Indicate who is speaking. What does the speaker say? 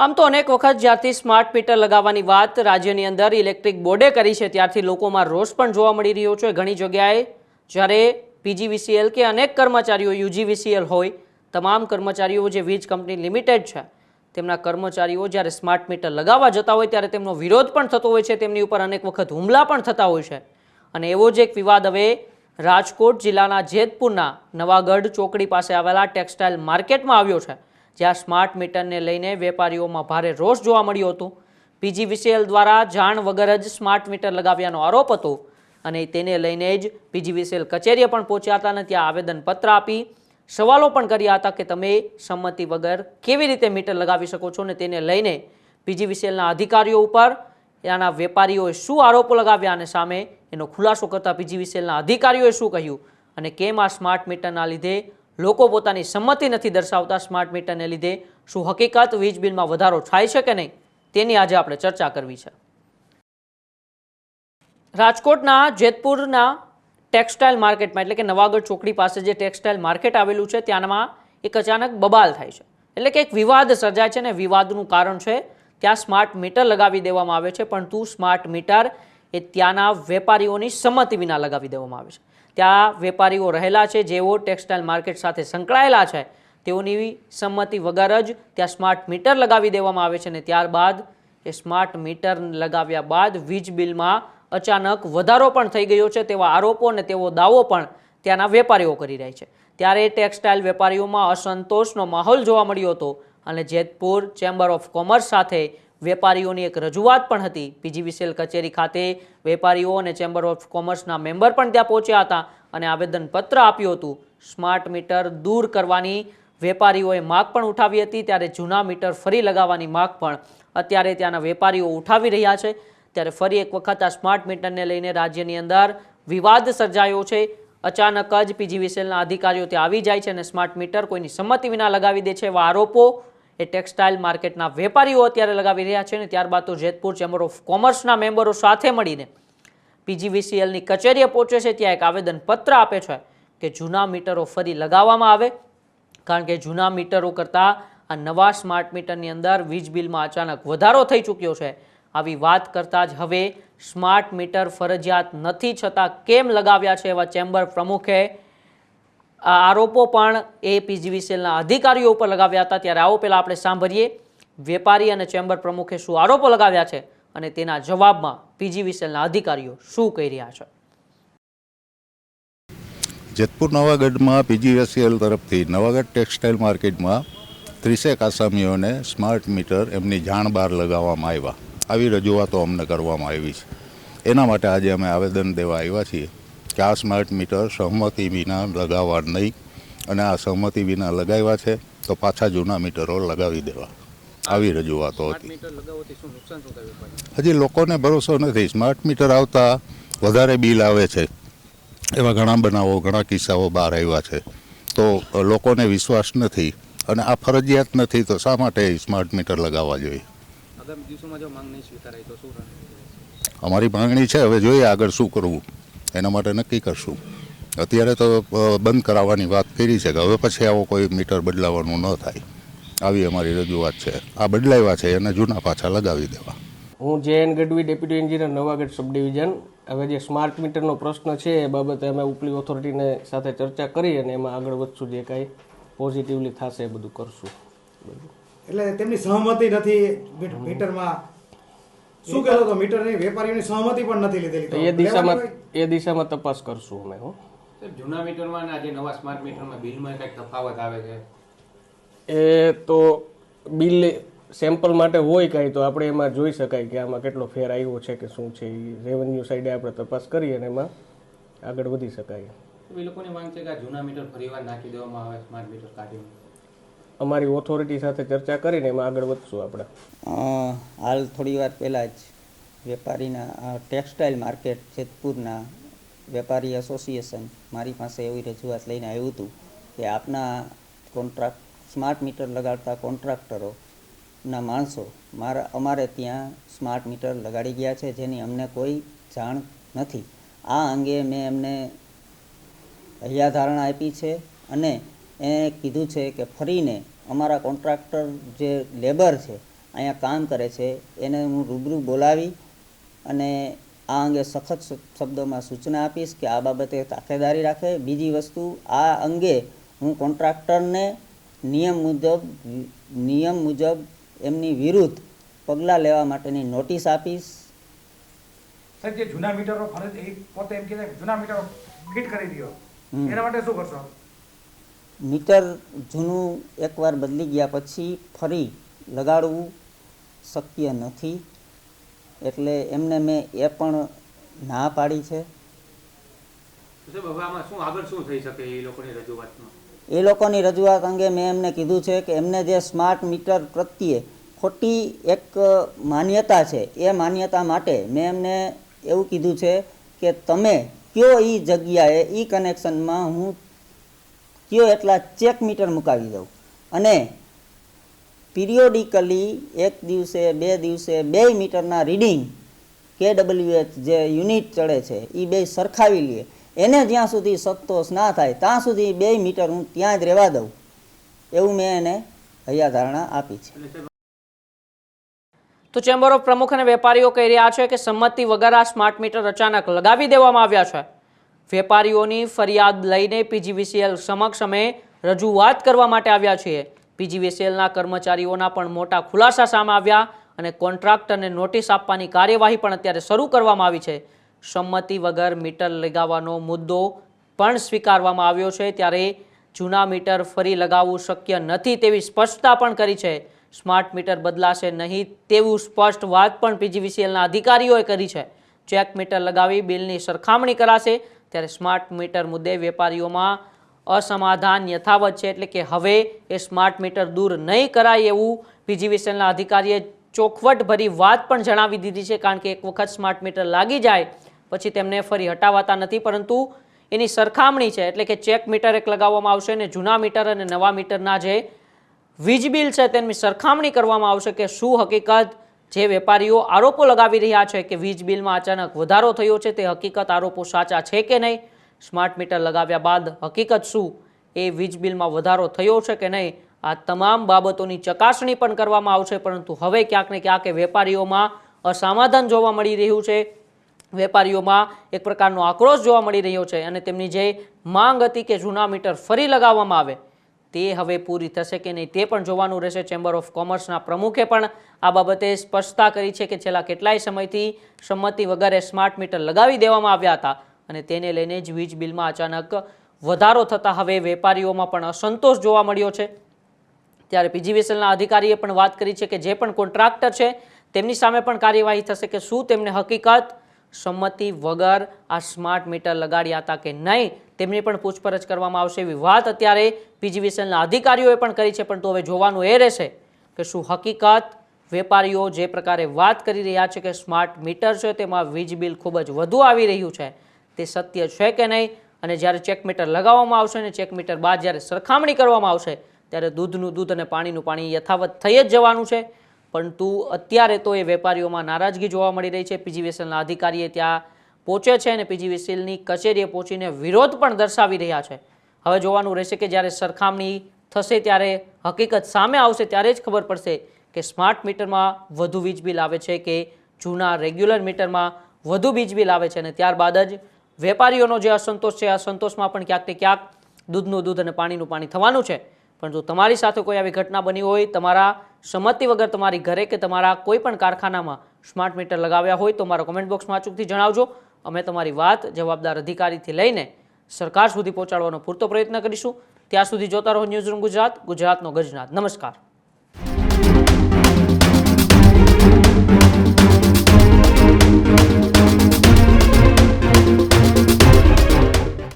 Speaker 1: આમ તો અનેક વખત જ્યારથી સ્માર્ટ મીટર લગાવવાની વાત રાજ્યની અંદર ઇલેક્ટ્રિક બોર્ડે કરી છે, ત્યારથી લોકોમાં રોષ પણ જોવા મળી રહ્યો છે. ઘણી જગ્યાએ જ્યારે પીજીવીસીએલ કે અનેક કર્મચારીઓ યુજીવીસીએલ હોય, તમામ કર્મચારીઓ જે વીજ કંપની લિમિટેડ છે, તેમના કર્મચારીઓ જ્યારે સ્માર્ટ મીટર લગાવવા જતા હોય ત્યારે તેમનો વિરોધ પણ થતો હોય છે, તેમની ઉપર અનેક વખત હુમલા પણ થતા હોય છે. અને એવો જ એક વિવાદ હવે રાજકોટ જિલ્લાના જેતપુરના નવાગઢ ચોકડી પાસે આવેલા ટેક્સટાઇલ માર્કેટમાં આવ્યો છે. જ્યાં સ્માર્ટ મીટરને લઈને વેપારીઓમાં ભારે રોષ જોવા મળ્યો હતો. પીજીવીસીએલ દ્વારા જાણ વગર જ સ્માર્ટ મીટર લગાવ્યાનો આરોપ હતો અને તેને લઈને જ પીજીવીસીએલ કચેરીએ પણ પહોંચ્યા હતા અને ત્યાં આવેદનપત્ર આપી સવાલો પણ કર્યા હતા કે તમે સંમતિ વગર કેવી રીતે મીટર લગાવી શકો છો અને તેને લઈને પીજીવીસીએલના અધિકારીઓ ઉપર ત્યાંના વેપારીઓએ શું આરોપો લગાવ્યા અને સામે એનો ખુલાસો કરતા પીજીવીસીએલના અધિકારીઓએ શું કહ્યું અને કેમ આ સ્માર્ટ મીટરના લીધે લોકો પોતાની સંમતિ નથી દર્શાવતા સ્માર્ટ મીટરને લીધે શું હકીકત વીજ બિલમાં વધારો થાય છે કે નહીં તેની આજે આપણે ચર્ચા કરવી છે. રાજકોટના જેતપુરના ટેક્સટાઇલ માર્કેટમાં, એટલે કે નવાગઢ ચોકડી પાસે જે ટેક્સટાઇલ માર્કેટ આવેલું છે, ત્યાંમાં એક અચાનક બબાલ થાય છે. એટલે કે એક વિવાદ સર્જાય છે ને વિવાદનું કારણ છે, ત્યાં સ્માર્ટ મીટર લગાવી દેવામાં આવે છે પરંતુ સ્માર્ટ મીટર એ ત્યાંના વેપારીઓની સંમતિ વિના લગાવી દેવામાં આવે છે. ત્યાં વેપારીઓ રહેલા છે, જેઓ ટેક્સટાઇલ માર્કેટ સાથે સંકળાયેલા છે. તેઓની સંમતિ વગર જ ત્યાં સ્માર્ટ મીટર લગાવી દેવામાં આવે છે અને ત્યારબાદ એ સ્માર્ટ મીટર લગાવ્યા બાદ વીજ બિલમાં અચાનક વધારો પણ થઈ ગયો છે. તેવા આરોપો અને તેવો દાવો પણ ત્યાંના વેપારીઓ કરી રહ્યા છે. ત્યારે ટેક્સટાઇલ વેપારીઓમાં અસંતોષનો માહોલ જોવા મળ્યો હતો અને જેતપુર ચેમ્બર ઓફ કોમર્સ સાથે વેપારીઓની એક રજૂઆત પણ હતી. પીજીવીસીએલ કચેરી ખાતે વેપારીઓ અને ચેમ્બર ઓફ કોમર્સના મેમ્બર પણ ત્યાં પહોંચ્યા હતા અને આવેદનપત્ર આપ્યું હતું. સ્માર્ટ મીટર દૂર કરવાની વેપારીઓએ માગ પણ ઉઠાવી હતી. ત્યારે જૂના મીટર ફરી લગાવવાની માગ પણ અત્યારે ત્યાંના વેપારીઓ ઉઠાવી રહ્યા છે. ત્યારે ફરી એક વખત આ સ્માર્ટ મીટરને લઈને રાજ્યની અંદર વિવાદ સર્જાયો છે. અચાનક જ પીજીવીસીએલના અધિકારીઓ ત્યાં આવી જાય છે અને સ્માર્ટ મીટર કોઈની સંમતિ વિના લગાવી દે છે એવા આરોપો એ ટેક્સટાઇલ માર્કેટના વેપારીઓ અત્યારે લગાવી રહ્યા છે અને ત્યારબાદ તો જેતપુર ચેમ્બર ઓફ કોમર્સના મેમ્બરો સાથે મળીને પીજીવીસીએલની કચેરીએ પહોંચે છે. ત્યાં એક આવેદનપત્ર આપે છે કે જૂના મીટરો ફરી લગાવવામાં આવે, કારણ કે જૂના મીટરો કરતાં આ નવા સ્માર્ટ મીટરની અંદર વીજ બિલમાં અચાનક વધારો થઈ ચૂક્યો છે. આવી વાત કરતાં જ હવે સ્માર્ટ મીટર ફરજિયાત નથી, છતાં કેમ લગાવ્યા છે એવા ચેમ્બર પ્રમુખે આરોપો પણ એ પીજીવીસીએલના અધિકારીઓ ઉપર લગાવ્યા હતા. ત્યારે આવો પહેલાં આપણે સાંભળીએ. વેપારી અને ચેમ્બર પ્રમુખે શું આરોપો લગાવ્યા છે અને તેના જવાબમાં પીજીવીસીએલના અધિકારીઓ શું કહી રહ્યા છે?
Speaker 2: જેતપુર નવાગઢમાં પીજીવીસીએલ તરફથી નવાગઢ ટેક્સટાઇલ માર્કેટમાં ત્રીસેક આસામીઓને સ્માર્ટ મીટર એમની જાણ બહાર લગાવવામાં આવ્યા. આવી રજૂઆતો અમને કરવામાં આવી છે. એના માટે આજે અમે આવેદન દેવા આવ્યા છીએ. આ સ્માર્ટ મીટર સહમતિ વિના લગાવવા નહીં. અને આ સહમતિ વિના લગાવ્યા છે તો પાછા જૂના મીટરો લગાવી દેવા. આવી રજૂઆતો હતી. હજી લોકોને ભરોસો નથી. સ્માર્ટ મીટર આવતા વધારે બિલ આવે છે. એવા ઘણા બનાવો ઘણા કિસ્સાઓ બહાર આવ્યા છે. તો લોકોને વિશ્વાસ નથી. અને આ ફરજિયાત નથી તો શા માટે સ્માર્ટ મીટર લગાવવા જોઈએ? અમારી માંગણી છે હવે જોઈએ આગળ શું કરવું. એના માટે નક્કી કરશું. અત્યારે તો બંધ કરાવવાની વાત કરી છે કે હવે પછી આવો કોઈ મીટર બદલાવાનું ન થાય. આવી અમારી રજૂઆત છે. આ બદલાવ્યા છે એને જૂના પાછા લગાવી દેવા.
Speaker 3: હું J N Gadhvi deputy engineer Navagadh sub division. હવે જે સ્માર્ટ મીટરનો પ્રશ્ન છે એ બાબતે અમે ઉપલી ઓથોરિટીને સાથે ચર્ચા કરી અને એમાં આગળ વધશું. જે કાંઈ પોઝિટિવલી થશે એ બધું કરશું.
Speaker 4: એટલે તેમની સહમતિ નથી મીટરમાં શું કહેતો હતો? મીટરની વેપારીઓની સહમતિ પણ નથી લીધેલી
Speaker 3: એ દિશામાં એ દિશામાં તપાસ કરશું અમે હો.
Speaker 5: જૂના મીટરમાં અને આજે નવા સ્માર્ટ મીટરમાં બિલમાં કંઈક તફાવત આવે છે?
Speaker 3: એ તો બિલ સેમ્પલ માટે હોય કાંઈ તો આપણે એમાં જોઈ શકાય કે આમાં કેટલો ફેર આવ્યો છે કે શું છે. એ રેવન્યુ સાઈડે આપણે તપાસ કરી અને એમાં આગળ વધી શકાય.
Speaker 5: એ લોકોની માંગ છે કે આ જૂના મીટર ફરીવાર નાખી દેવામાં આવે સ્માર્ટ મીટર કાઢીને?
Speaker 3: અમારી ઓથોરિટી સાથે ચર્ચા કરીને એમાં આગળ વધશું આપણે.
Speaker 6: હાલ થોડી વાર પહેલાં જ વેપારીના ટેક્સટાઇલ માર્કેટ જેતપુરના વેપારી એસોસિએશન મારી પાસે એવી રજૂઆત લઈને આવ્યું હતું કે આપના કોન્ટ્રાક્ટ સ્માર્ટ મીટર લગાડતા કોન્ટ્રાક્ટરોના માણસો મારા, અમારે ત્યાં સ્માર્ટ મીટર લગાડી ગયા છે જેની અમને કોઈ જાણ નથી. આ અંગે મેં એમને હૈયાધારણા આપી છે અને એ કીધું છે કે ફરીને અમારા કોન્ટ્રાક્ટર જે લેબર છે અહીંયા કામ કરે છે એને હું રૂબરૂ બોલાવી અને આ અંગે સખત શબ્દોમાં સૂચના આપીશ કે આ બાબતે તાકેદારી રાખે. બીજી વસ્તુ આ અંગે હું કોન્ટ્રાક્ટરને નિયમ મુજબ નિયમ મુજબ એમની વિરુદ્ધ પગલાં લેવા માટેની નોટિસ આપીશ.
Speaker 4: સાહેબ જે જૂના મીટરો ફરજ એ પોતે એમ કે જૂના મીટરો ફિટ કરી દો. એના માટે શું કરશો?
Speaker 6: મીટર જૂનું એકવાર બદલી ગયા પછી ફરી લગાડવું શક્ય નથી. એટલે એમને મેં એ પણ ના પાડી છે.
Speaker 5: એ લોકોની
Speaker 6: રજૂઆત અંગે મેં એમને કીધું છે કે એમને જે સ્માર્ટ મીટર પ્રત્યે ખોટી એક માન્યતા છે એ માન્યતા માટે મેં એમને એવું કીધું છે કે તમે કયો એ જગ્યાએ એ કનેક્શનમાં હું કયો એટલા ચેક મીટર મુકાવી દઉં? અને પિરિયોડિકલી એક દિવસે, બે દિવસે, બે મીટરના રીડિંગ કે ડબલ્યુએચ જે યુનિટ ચડે છે એ બે સરખાવી લઈએ. એને જ્યાં સુધી સંતોષ ના થાય, ત્યાં સુધી બે મીટર હું ત્યાં જ રહેવા દઉં. એવું મેં એને હૈયાધારણા આપી છે.
Speaker 1: તો ચેમ્બર ઓફ પ્રમુખ અને વેપારીઓ કહી રહ્યા છે કે સંમતિ વગર આ સ્માર્ટ મીટર અચાનક લગાવી દેવામાં આવ્યા છે. વેપારીઓની ફરિયાદ લઈને પીજીવીસીએલ સમક્ષ અમે રજૂઆત કરવા માટે આવ્યા છીએ. પીજીવીસીએલના કર્મચારીઓના પણ મોટા ખુલાસા સામે આવ્યા અને કોન્ટ્રાક્ટરને નોટિસ આપવાની કાર્યવાહી પણ અત્યારે શરૂ કરવામાં આવી છે. સંમતિ વગર મીટર લગાવવાનો મુદ્દો પણ સ્વીકારવામાં આવ્યો છે. ત્યારે જૂના મીટર ફરી લગાવવું શક્ય નથી તેવી સ્પષ્ટતા પણ કરી છે. સ્માર્ટ મીટર બદલાશે નહીં તેવું સ્પષ્ટ વાત પણ પીજીવીસીએલના અધિકારીઓએ કરી છે. ચેક મીટર લગાવી બિલની સરખામણી કરાશે ત્યારે સ્માર્ટ મીટર મુદ્દે વેપારીઓમાં અસમાધાન યથાવત છે એટલે કે હવે એ સ્માર્ટ મીટર દૂર નહીં કરાય એવું પીજીવીસીએલના અધિકારીએ ચોખવટભરી વાત પણ જણાવી દીધી છે કારણ કે એક વખત સ્માર્ટ મીટર લાગી જાય પછી તેમને ફરી હટાવાતા નથી, પરંતુ એની સરખામણી છે એટલે કે ચેક મીટર એક લગાવવામાં આવશે અને જૂના મીટર અને નવા મીટરના જે વીજ બિલ છે તેની સરખામણી કરવામાં આવશે કે શું હકીકત જે વેપારીઓ આરોપો લગાવી રહ્યા છે કે વીજ બિલમાં અચાનક વધારો થયો છે, તે હકીકત આરોપો સાચા છે કે નહીં? સ્માર્ટ મીટર લગાવ્યા બાદ હકીકત શું? એ વીજ બિલમાં વધારો થયો છે કે નહીં? આ તમામ બાબતોની ચકાસણી પણ કરવામાં આવશે, પરંતુ હવે ક્યાંક ને ક્યાંક વેપારીઓમાં અસમાધાન જોવા મળી રહ્યું છે. વેપારીઓમાં એક પ્રકારનો આક્રોશ જોવા મળી રહ્યો છે અને તેમની જે માંગ હતી કે જૂના મીટર ફરી લગાવવામાં આવે તે હવે પૂરી થશે કે નહીં તે પણ જોવાનું રહેશે ચેમ્બર ઓફ કોમર્સના પ્રમુખે પણ આ બાબતે સ્પષ્ટતા કરી છે કે છેલ્લા કેટલાય સમયથી સંમતિ વગર સ્માર્ટ મીટર લગાવી દેવામાં આવ્યા હતા અને તેને લઈને જ વીજ બિલમાં અચાનક વધારો થતાં હવે વેપારીઓમાં પણ અસંતોષ જોવા મળ્યો છે. ત્યારે પીજીવીએસએલના અધિકારીએ પણ વાત કરી છે કે જે પણ કોન્ટ્રાક્ટર છે તેમની સામે પણ કાર્યવાહી થશે કે શું તેમને હકીકત સંમતિ વગર આ સ્માર્ટ મીટર લગાડ્યા હતા કે નહીં, તેમની પણ પૂછપરછ કરવામાં આવશે એવી વાત અત્યારે પીજીવીસીએલના અધિકારીઓએ પણ કરી છે, પણ તો હવે જોવાનું એ રહેશે કે શું હકીકત વેપારીઓ જે પ્રકારે વાત કરી રહ્યા છે કે સ્માર્ટ મીટર છે, તેમાં વીજ બિલ ખૂબ જ વધુ આવી રહ્યું છે, તે સત્ય છે કે નહીં? અને જ્યારે ચેક મીટર લગાવવામાં આવશે અને ચેક મીટર બાદ જ્યારે સરખામણી કરવામાં આવશે, ત્યારે દૂધનું દૂધ અને પાણીનું પાણી યથાવત થઈ જ જવાનું છે. પરંતુ અત્યારે તો એ વેપારીઓમાં નારાજગી જોવા મળી રહી છે. પીજીવીસીએલના અધિકારીએ ત્યાં પહોંચે છે અને પીજીવીસીએલની કચેરીએ પહોંચીને વિરોધ પણ દર્શાવી રહ્યા છે. હવે જોવાનું રહેશે કે જ્યારે સરખામણી થશે ત્યારે હકીકત સામે આવશે ત્યારે જ ખબર પડશે કે સ્માર્ટ મીટરમાં વધુ વીજ બિલ આવે છે કે જૂના રેગ્યુલર મીટરમાં વધુ વીજ બિલ આવે છે અને ત્યારબાદ જ વેપારીઓનો જે અસંતોષ છે અસંતોષમાં પણ ક્યાંક ને ક્યાંક દૂધનું દૂધ અને પાણીનું પાણી થવાનું છે. પરંતુ તમારી સાથે કોઈ આવી ઘટના બની હોય, તમારા સંમતિ વગર તમારી ઘરે કે તમારા કોઈ પણ કારખાનામાં સ્માર્ટ મીટર લગાવ્યા હોય, તો મારા કોમેન્ટ બોક્સમાં અચૂકથી જણાવજો. અમે તમારી વાત જવાબદાર અધિકારીથી લઈને સરકાર સુધી પહોંચાડવાનો પૂરતો પ્રયત્ન કરીશું. ત્યાં સુધી જોતા રહો ન્યૂઝરૂમ ગુજરાત, ગુજરાતનો ગજનાથ નમસ્કાર.